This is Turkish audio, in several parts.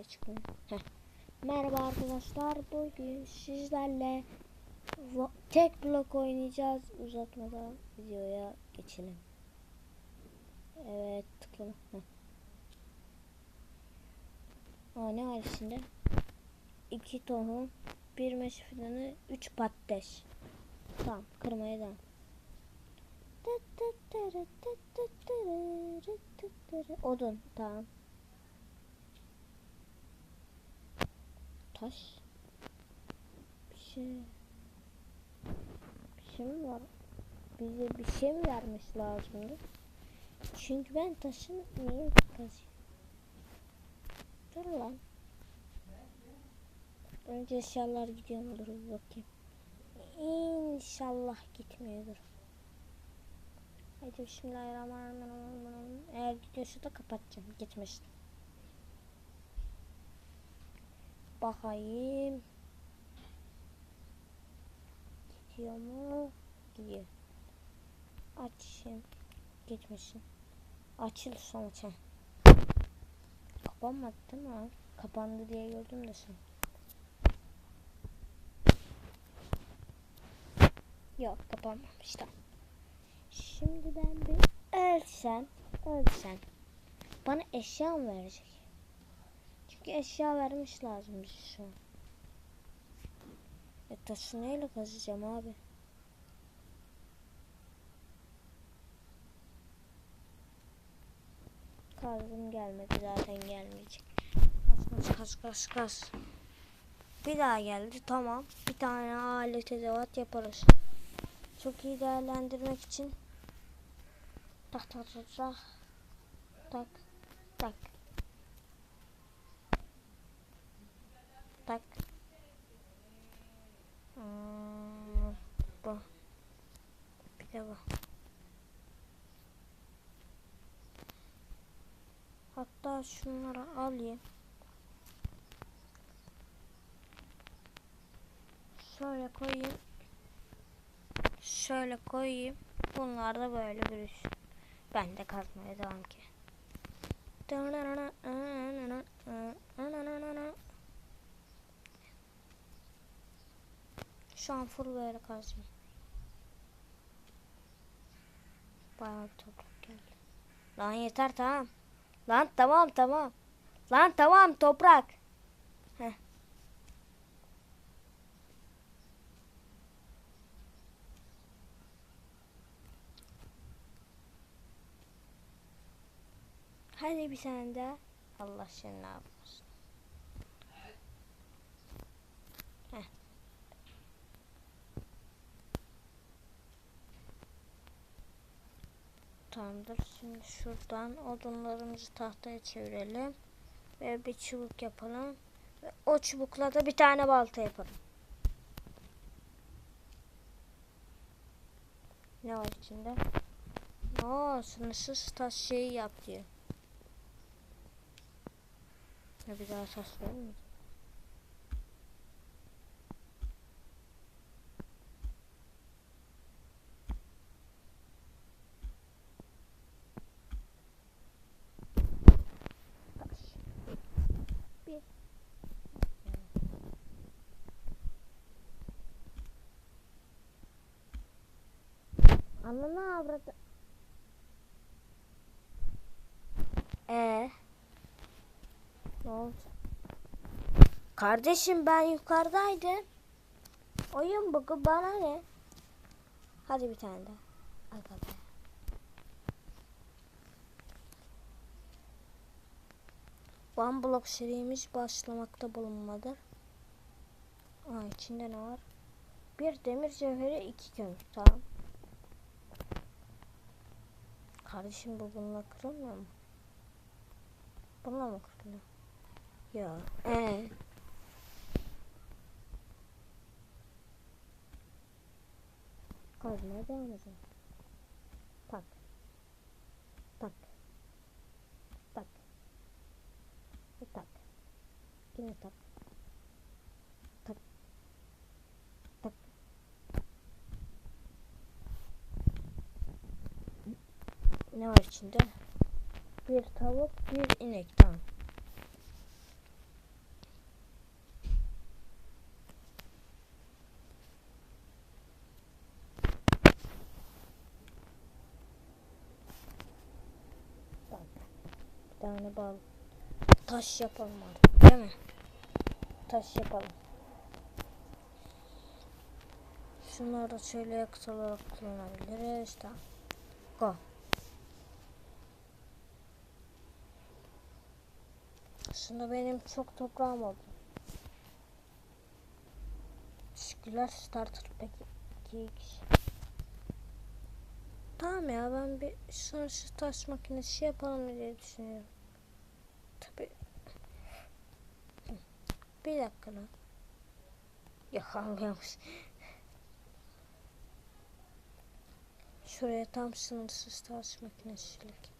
Ne çıkmıyor? Merhaba arkadaşlar. Bugün sizlerle tek blok oynayacağız. Uzatmadan videoya geçelim. Evet tıklama. Heh. Aa, ne var içinde? İki tohum, bir meşe fidanı, üç patates. Tamam, kırmaya devam. Odun, tamam. Taş. Bir şey. Bir şey mi var? Bize bir şey mi vermiş lazımdı? Çünkü ben taşın niye kazıyorum? Dur lan. Önce eşyalar gidiyor mudur bakayım. İnşallah gitmiyordur. Hadi bismillahirrahmanirrahim. Eğer gidiyorsa da kapatacağım. Gitmiştim. Bakayım. Gidiyor mu? Gidiyor. Açın. Gitmişsin. Açıl sonuç. Kapanmadı değil mi? Kapandı diye gördüm de sen. Yok kapanmamış da. Şimdi ben bir ölsem, ölsem bana eşya mı verecek? Çünkü eşya vermiş lazım bize şu an. E taşı neyle kazacağım abi? Kazdım gelmedi zaten gelmeyecek. Kas kas kas kas kas. Bir daha geldi tamam. Bir tane alet edevat yaparız. Çok iyi değerlendirmek için tak tak tak tak tak tak tak Hmm, bu bir de bu. Hatta şunları alayım. Şöyle koyayım. Şöyle koyayım. Bunlar da böyle bürüsün ben de kazmaya devam ki. Şu an full böyle kazmıyor. Bayağı bir toprak geldi. Lan yeter tamam. Lan tamam tamam. Lan tamam toprak. Heh. Hadi bir tane daha. Allah seni ne. Heh. Tamamdır. Şimdi şuradan odunlarımızı tahtaya çevirelim. Ve bir çubuk yapalım. Ve o çubukla da bir tane balta yapalım. Ne var içinde? Aa, sınırsız taş şeyi yap diyor. Ya bir daha taş verir mi? Ananı avradı. Ee. Ne oldu? Kardeşim ben yukarıdaydım. Oyun bugü bana ne? Hadi bir tane daha. Aga. One Block serimiz başlamakta bulunmadır. Aa içinde ne var? Bir demir cevheri iki kömür. Tamam. Kardeşim bu bununla kırılmıyor mu? Bununla mı kırılıyor? Ya. Ee. Kazmaya devam edelim. Tak. Tak. Tak. Tak. Yine. Tak. ne var içinde? Bir tavuk, bir inek. Tamam. Bir tane bal. Taş yapalım artık değil mi? Taş yapalım. Şunları şöyle yakıt olarak kullanabiliriz. Tamam. Go. Aslında benim çok toprağım oldu. Teşekkürler starter peki. iki kişi. Tamam ya ben bir sonuçta taş makinesi yapalım diye düşünüyorum. Tabi. Bir dakika lan. Yakalıyormuş. Şuraya tam sınırsız taş makinesilik.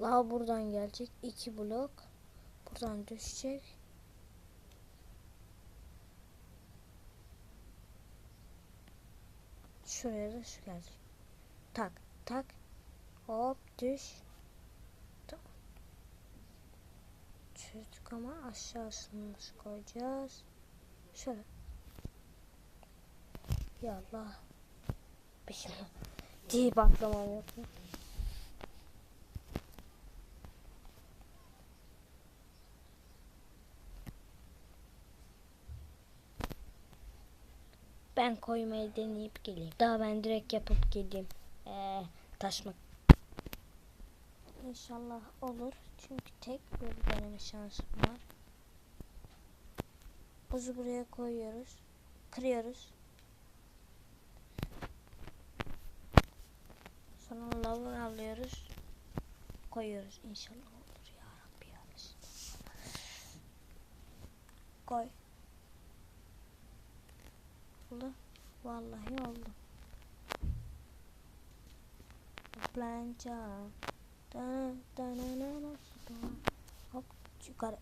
Lav buradan gelecek. iki blok. Buradan düşecek. Şuraya da şu gelecek. Tak tak. Hop düş. Tamam. Çözdük ama aşağısını nasıl koyacağız? Şöyle. Ya Allah. Bir şey deyip atlamam yok mu? Ben koymayı deneyip geleyim. Daha ben direkt yapıp geleyim. Ee, taşmak. İnşallah olur. Çünkü tek bir deneme şansım var. Buzu buraya koyuyoruz. Kırıyoruz. Sonra lavı alıyoruz. Koyuyoruz. İnşallah olur ya Rabbi ya Koy. Oldu. Vallahi oldu. Plancha. Da da na na na. Hop yukarı.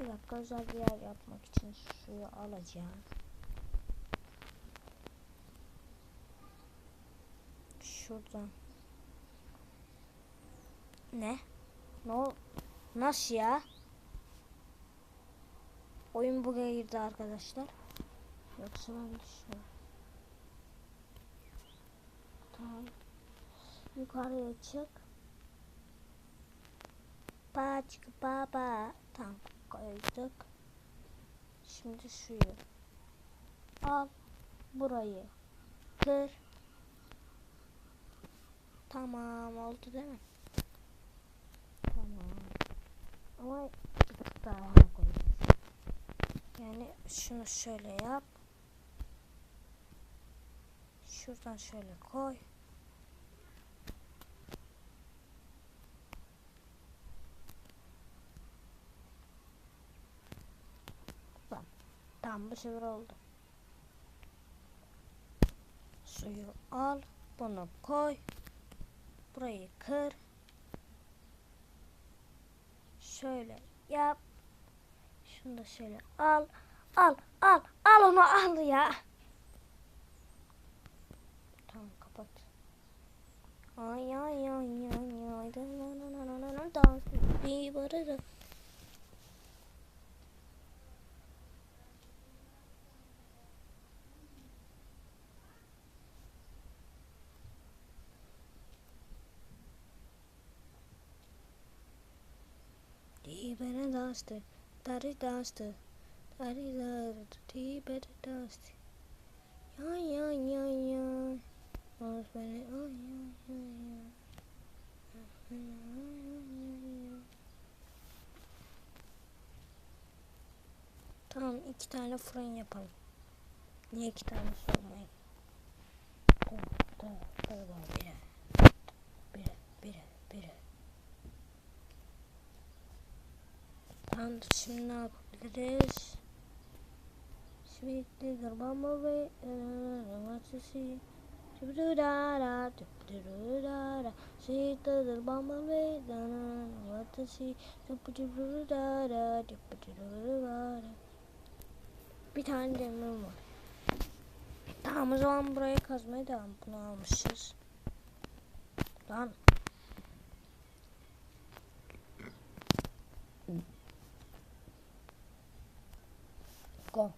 Bir dakika özel bir yer yapmak için suyu alacağım. Şuradan. Ne? Ne ol- Nasıl ya? Oyun bug'a girdi arkadaşlar. Yoksa ben düşüyorum. Tamam. Yukarıya çık. Paçk baba. Tamam koyduk. Şimdi suyu. Al burayı. Kır. Tamam oldu değil mi? Tamam. Ama bir tık daha koyacağız. Yani şunu şöyle yap. Şuradan şöyle koy. Tamam. Tamam bu sefer oldu. Suyu al. Bunu koy. Burayı kır. Şöyle yap. Şunu da şöyle al. Al al al onu al ya. Tamam kapat. Ay ay ay ay ay. Dans. Bir barı Die bere daste, dari daste, dari daste, die bere daste. Ya ya ya ya. Olmaz beni, ay ya ya ya. Tamam iki tane fırın yapalım. Niye iki tane sormayın? Tamam tamam tamam Tamam şimdi ne yapabiliriz? To see? Da-da-da, da-da-da-da, sweet little bumblebee, da-da-da, what to see? Da-da-da-da, da-da-da-da. Bir tane demir var. Tamam o zaman burayı kazmaya devam. Bunu almışız. Lan. Go.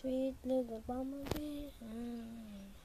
Sweet little bumblebee. Hmm.